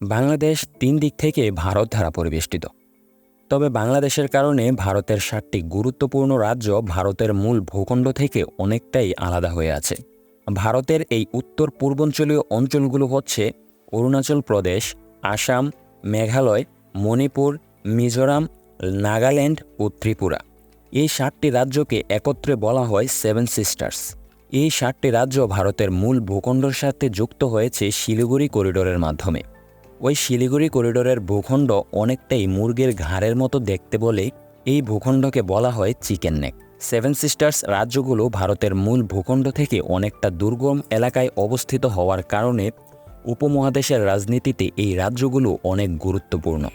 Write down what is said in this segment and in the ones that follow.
বাংলাদেশ তিন দিক থেকে ভারত দ্বারা পরিবেষ্টিত। তবে বাংলাদেশের কারণে ভারতের সাতটি গুরুত্বপূর্ণ রাজ্য ভারতের মূল ভূখণ্ড থেকে অনেকটাই আলাদা হয়ে আছে। ভারতের এই উত্তর পূর্বাঞ্চলীয় অঞ্চলগুলো হচ্ছে অরুণাচল প্রদেশ, আসাম, মেঘালয়, মণিপুর, মিজোরাম, নাগাল্যান্ড ও ত্রিপুরা। এই সাতটি রাজ্যকে একত্রে বলা হয় সেভেন সিস্টার্স। এই সাতটি রাজ্য ভারতের মূল ভূখণ্ডের সাথে যুক্ত হয়েছে শিলিগুড়ি করিডোরের মাধ্যমে। ওই শিলিগুড়ি করিডোরের ভূখণ্ড অনেকটাই মুরগির ঘাড়ের মতো দেখতে বলে এই ভূখণ্ডকে বলা হয় চিকেন নেক। সেভেন সিস্টার্স রাজ্যগুলো ভারতের মূল ভূখণ্ড থেকে অনেকটা দুর্গম এলাকায় অবস্থিত হওয়ার কারণে উপমহাদেশের রাজনীতিতে এই রাজ্যগুলো অনেক গুরুত্বপূর্ণ।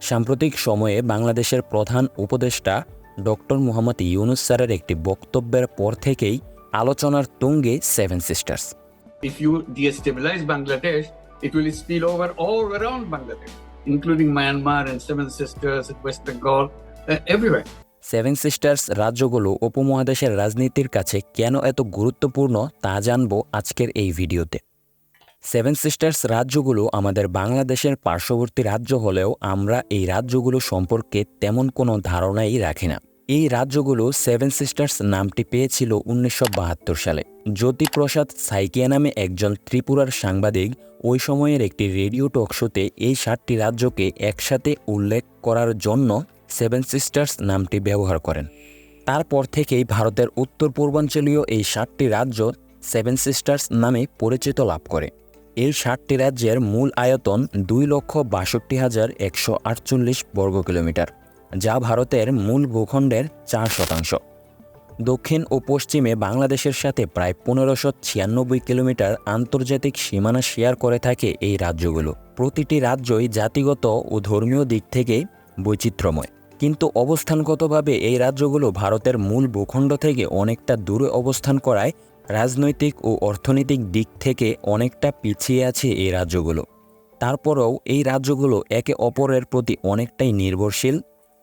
সাম্প্রতিক সময়ে বাংলাদেশের প্রধান উপদেষ্টা ডক্টর মোহাম্মদ ইউনুস স্যারের একটি বক্তব্যের পর থেকেই আলোচনার তুঙ্গে seven sisters. If you destabilize Bangladesh, it will spill over all around Bangladesh, including Myanmar and Seven Sisters and West Bengal, uh, everywhere. Seven sisters রাজ্যগুলো উপমহাদেশের রাজনীতির কাছে কেন এত গুরুত্বপূর্ণ তা জানব আজকের এই ভিডিওতে সেভেন সিস্টার্স রাজ্যগুলো আমাদের বাংলাদেশের পার্শ্ববর্তী রাজ্য হলেও আমরা এই রাজ্যগুলো সম্পর্কে তেমন কোনো ধারণাই রাখি না এই রাজ্যগুলো সেভেন সিস্টার্স নামটি পেয়েছিল উনিশশো বাহাত্তর সালে। জ্যোতিপ্রসাদ সাইকিয়া নামে একজন ত্রিপুরার সাংবাদিক ওই সময়ের একটি রেডিও টক শোতে এই সাতটি রাজ্যকে একসাথে উল্লেখ করার জন্য সেভেন সিস্টার্স নামটি ব্যবহার করেন। তারপর থেকেই ভারতের উত্তর পূর্বাঞ্চলীয় এই সাতটি রাজ্য সেভেন সিস্টার্স নামে পরিচিত লাভ করে। এই সাতটি রাজ্যের মূল আয়তন দুই লক্ষ বাষট্টি হাজার একশো আটচল্লিশ বর্গ কিলোমিটার যা ভারতের মূল ভূখণ্ডের চার শতাংশ। দক্ষিণ ও পশ্চিমে বাংলাদেশের সাথে প্রায় পনেরোশো ছিয়ানব্বই কিলোমিটার আন্তর্জাতিক সীমানা শেয়ার করে থাকে এই রাজ্যগুলো। প্রতিটি রাজ্যই জাতিগত ও ধর্মীয় দিক থেকে বৈচিত্র্যময়। কিন্তু অবস্থানগতভাবে এই রাজ্যগুলো ভারতের মূল ভূখণ্ড থেকে অনেকটা দূরে অবস্থান করায় রাজনৈতিক ও অর্থনৈতিক দিক থেকে অনেকটা পিছিয়ে আছে এই রাজ্যগুলো। তারপরেও এই রাজ্যগুলো একে অপরের প্রতি অনেকটাই নির্ভরশীল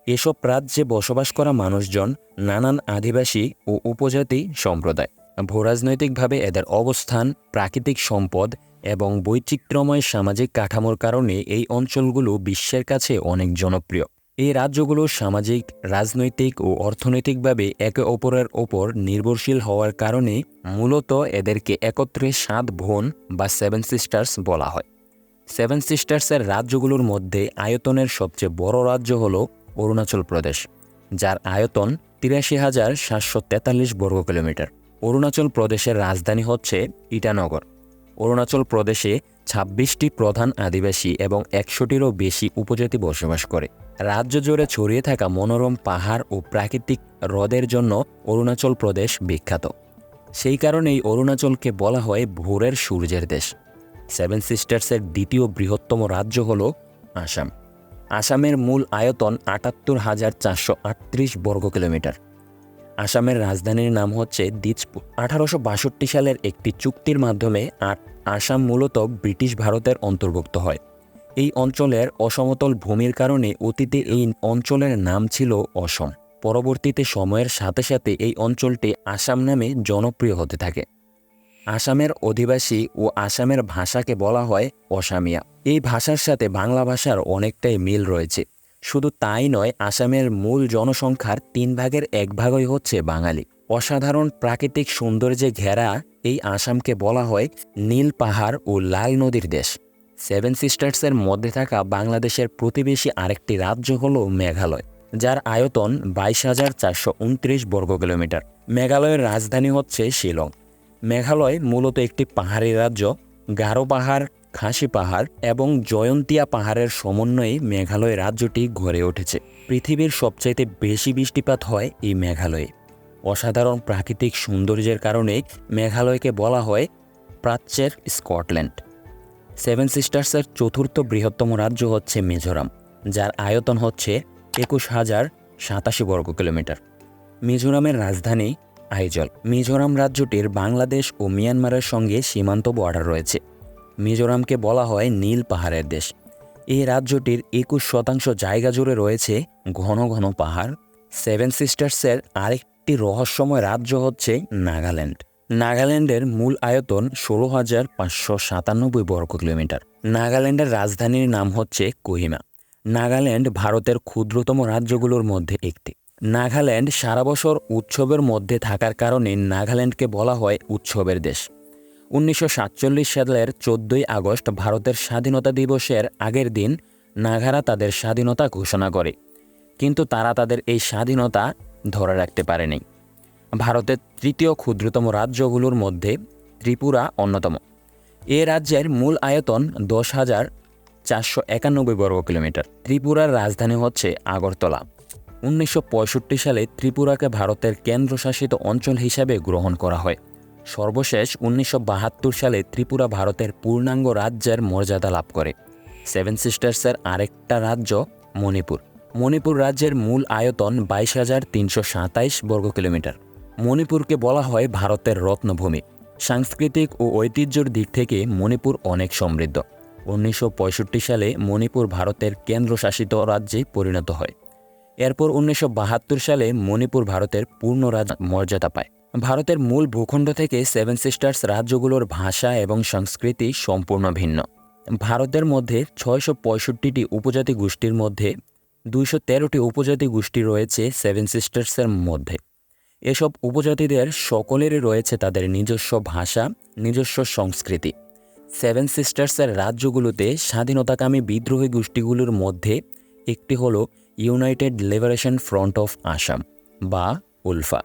এসব রাজ্যে বসবাস করা মানুষজন নানান আদিবাসী ও উপজাতি সম্প্রদায়। ভূরাজনৈতিকভাবে এদের অবস্থান, প্রাকৃতিক সম্পদ এবং বৈচিত্র্যময় সামাজিক কাঠামোর কারণে এই অঞ্চলগুলো বিশ্বের কাছে অনেক জনপ্রিয়। এই রাজ্যগুলো সামাজিক, রাজনৈতিক ও অর্থনৈতিকভাবে একে অপরের ওপর নির্ভরশীল হওয়ার কারণে মূলত এদেরকে একত্রে সাত ভোন বা সেভেন সিস্টার্স বলা হয়। সেভেন সিস্টার্সের রাজ্যগুলোর মধ্যে আয়তনের সবচেয়ে বড় রাজ্য হল অরুণাচল প্রদেশ, যার আয়তন তিরাশি হাজার সাতশো তেতাল্লিশ বর্গ কিলোমিটার। অরুণাচল প্রদেশের রাজধানী হচ্ছে ইটানগর। অরুণাচল প্রদেশে ছাব্বিশটি প্রধান আদিবাসী এবং একশোটিরও বেশি উপজাতি বসবাস করে। রাজ্য জুড়ে ছড়িয়ে থাকা মনোরম পাহাড় ও প্রাকৃতিক হ্রদের জন্য অরুণাচল প্রদেশ বিখ্যাত। সেই কারণেই অরুণাচলকে বলা হয় ভোরের সূর্যের দেশ। সেভেন সিস্টার্সের দ্বিতীয় বৃহত্তম রাজ্য হল আসাম। আসামের মূল আয়তন আটাত্তর হাজার চারশো আটত্রিশ বর্গ কিলোমিটার। আসামের রাজধানীর নাম হচ্ছে দিজপুর। আঠারোশো বাষট্টি সালের একটি চুক্তির মাধ্যমে আসাম মূলত ব্রিটিশ ভারতের অন্তর্ভুক্ত হয়। এই অঞ্চলের অসমতল ভূমির কারণে অতীতে এই অঞ্চলের নাম ছিল অসম। পরবর্তীতে সময়ের সাথে সাথে এই অঞ্চলটি আসাম নামে জনপ্রিয় হতে থাকে। আসামের অধিবাসী ও আসামের ভাষাকে বলা হয় অসামিয়া। এই ভাষার সাথে বাংলা ভাষার অনেকটাই মিল রয়েছে। শুধু তাই নয়, আসামের মূল জনসংখ্যার তিন ভাগের এক ভাগই হচ্ছে বাঙালি। অসাধারণ প্রাকৃতিক সৌন্দর্যে ঘেরা এই আসামকে বলা হয় নীল পাহাড় ও লাল নদীর দেশ। সেভেন সিস্টার্সের মধ্যে থাকা বাংলাদেশের প্রতিবেশী আরেকটি রাজ্য হল মেঘালয়, যার আয়তন বাইশ হাজার চারশো উনত্রিশ বর্গ কিলোমিটার মেঘালয়ের রাজধানী হচ্ছে শিলং। মেঘালয় মূলত একটি পাহাড়ি রাজ্য, গারো পাহাড়, খাসি পাহাড় এবং জয়ন্তিয়া পাহাড়ের সমন্বয়ে মেঘালয় রাজ্যটি গড়ে উঠেছে। পৃথিবীর সবচাইতে বেশি বৃষ্টিপাত হয় এই মেঘালয়ে। অসাধারণ প্রাকৃতিক সৌন্দর্যের কারণে মেঘালয়কে বলা হয় প্রাচ্যের স্কটল্যান্ড। সেভেন সিস্টার্সের চতুর্থ বৃহত্তম রাজ্য হচ্ছে মিজোরাম, যার আয়তন হচ্ছে একুশ হাজার সাতাশি বর্গ কিলোমিটার মিজোরামের রাজধানী আইজল মিজোরাম রাজ্যটির বাংলাদেশ ও মিয়ানমারের সঙ্গে সীমান্ত বর্ডার রয়েছে। মিজোরামকে বলা হয় নীল পাহাড়ের দেশ। এই রাজ্যটির একুশ শতাংশ জায়গা জুড়ে রয়েছে ঘন ঘন পাহাড়। সেভেন সিস্টার্সের আরেকটি রহস্যময় রাজ্য হচ্ছে নাগাল্যান্ড। নাগাল্যান্ডের মূল আয়তন ষোলো হাজার পাঁচশো সাতানব্বই বর্গ কিলোমিটার। নাগাল্যান্ডের রাজধানীর নাম হচ্ছে কোহিমা। নাগাল্যান্ড ভারতের ক্ষুদ্রতম রাজ্যগুলোর মধ্যে একটি। নাগাল্যান্ড সারা বছর উৎসবের মধ্যে থাকার কারণে নাগাল্যান্ডকে বলা হয় উৎসবের দেশ। উনিশশো সাতচল্লিশ সালের চোদ্দই আগস্ট ভারতের স্বাধীনতা দিবসের আগের দিন নাগারা তাদের স্বাধীনতা ঘোষণা করে। কিন্তু তারা তাদের এই স্বাধীনতা ধরে রাখতে পারেনি। ভারতের তৃতীয় ক্ষুদ্রতম রাজ্যগুলোর মধ্যে ত্রিপুরা অন্যতম। এ রাজ্যের মূল আয়তন দশ হাজার চারশো একানব্বই বর্গ কিলোমিটার ত্রিপুরার রাজধানী হচ্ছে আগরতলা। উনিশশো পঁয়ষট্টি সালে ত্রিপুরাকে ভারতের কেন্দ্রশাসিত অঞ্চল হিসাবে গ্রহণ করা হয়। সর্বশেষ উনিশশো বাহাত্তর সালে ত্রিপুরা ভারতের পূর্ণাঙ্গ রাজ্যের মর্যাদা লাভ করে। সেভেন সিস্টার্সের আরেকটা রাজ্য মণিপুর। মণিপুর রাজ্যের মূল আয়তন বাইশ হাজার তিনশো সাতাইশ বর্গ কিলোমিটার। মণিপুরকে বলা হয় ভারতের রত্নভূমি। সাংস্কৃতিক ও ঐতিহ্যর দিক থেকে মণিপুর অনেক সমৃদ্ধ। উনিশশো পঁয়ষট্টি সালে মণিপুর ভারতের কেন্দ্রশাসিত রাজ্যে পরিণত হয়। এরপর উনিশশো বাহাত্তর সালে মণিপুর ভারতের পূর্ণ রাজ মর্যাদা পায়। ভারতের মূল ভূখণ্ড থেকে সেভেন সিস্টার্স রাজ্যগুলোর ভাষা এবং সংস্কৃতি সম্পূর্ণ ভিন্ন। ভারতের মধ্যে ছয়শো পঁয়ষট্টিটি উপজাতি গোষ্ঠীর মধ্যে দুইশো তেরোটি উপজাতি গোষ্ঠী রয়েছে সেভেন সিস্টার্সের মধ্যে। এসব উপজাতিদের সকলেরই রয়েছে তাদের নিজস্ব ভাষা, নিজস্ব সংস্কৃতি। সেভেন সিস্টার্সের রাজ্যগুলোতে স্বাধীনতাকামী বিদ্রোহী গোষ্ঠীগুলোর মধ্যে একটি হলো United Liberation Front of Assam, বা উলফা।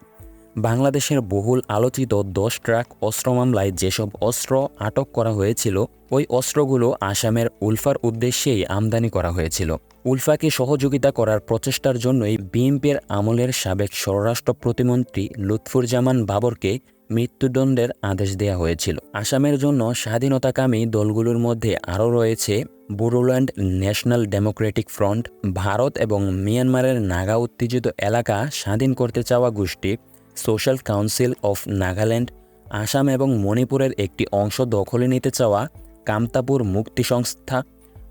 বাংলাদেশের বহুল আলোচিত দশ ট্রাক অস্ত্র মামলায় যেসব অস্ত্র আটক করা হয়েছিল, ওই অস্ত্রগুলো আসামের উলফার উদ্দেশ্যেই আমদানি করা হয়েছিল। উলফাকে সহযোগিতা করার প্রচেষ্টার জন্যই বিএনপির আমলের সাবেক স্বরাষ্ট্র প্রতিমন্ত্রী লুৎফুজ্জামান বাবরকে মৃত্যুদণ্ডের আদেশ দেওয়া হয়েছিল। আসামের জন্য স্বাধীনতাকামী দলগুলোর মধ্যে আরও রয়েছে Bodoland National Democratic Front, Bharat এবং মিয়ানমারের নাগা উত্তেজিত এলাকা স্বাধীন করতে চাওয়া গোষ্ঠী, Social Council of Nagaland, Assam এবং মণিপুরের একটি অংশ দখলে নিতে চাওয়া কামতাপুর মুক্তি সংস্থা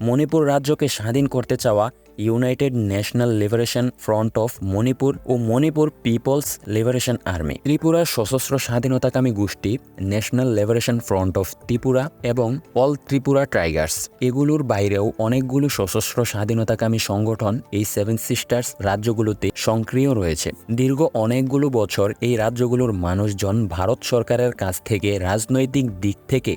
মণিপুর রাজ্যকে স্বাধীন করতে চাওয়া United National Liberation Front of Manipur O Manipur people's liberation army. ত্রিপুরার সশস্ত্র স্বাধীনতাকামী গোষ্ঠী, National Liberation Front of Tripura এবং অল ত্রিপুরা টাইগার্স। এগুলোর বাইরেও অনেকগুলো সশস্ত্র স্বাধীনতাকামী সংগঠন এই সেভেন সিস্টার্স রাজ্যগুলোতে সক্রিয় রয়েছে। দীর্ঘ অনেকগুলো বছর এই রাজ্যগুলোর মানুষজন ভারত সরকারের কাছ থেকে রাজনৈতিক দিক থেকে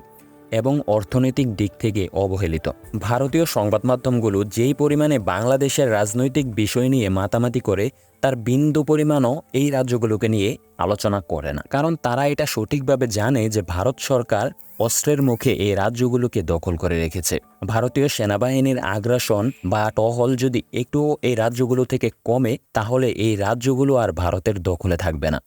এবং অর্থনৈতিক দিক থেকে অবহেলিত। ভারতীয় সংবাদ মাধ্যমগুলো যেই পরিমাণে বাংলাদেশের রাজনৈতিক বিষয় নিয়ে মাতামাতি করে, তার বিন্দু পরিমাণও এই রাজ্যগুলোকে নিয়ে আলোচনা করে না। কারণ তারা এটা সঠিকভাবে জানে যে ভারত সরকার অস্ত্রের মুখে এই রাজ্যগুলোকে দখল করে রেখেছে। ভারতীয় সেনাবাহিনীর আগ্রাসন বা টহল যদি একটুও এই রাজ্যগুলো থেকে কমে, তাহলে এই রাজ্যগুলো আর ভারতের দখলে থাকবে না।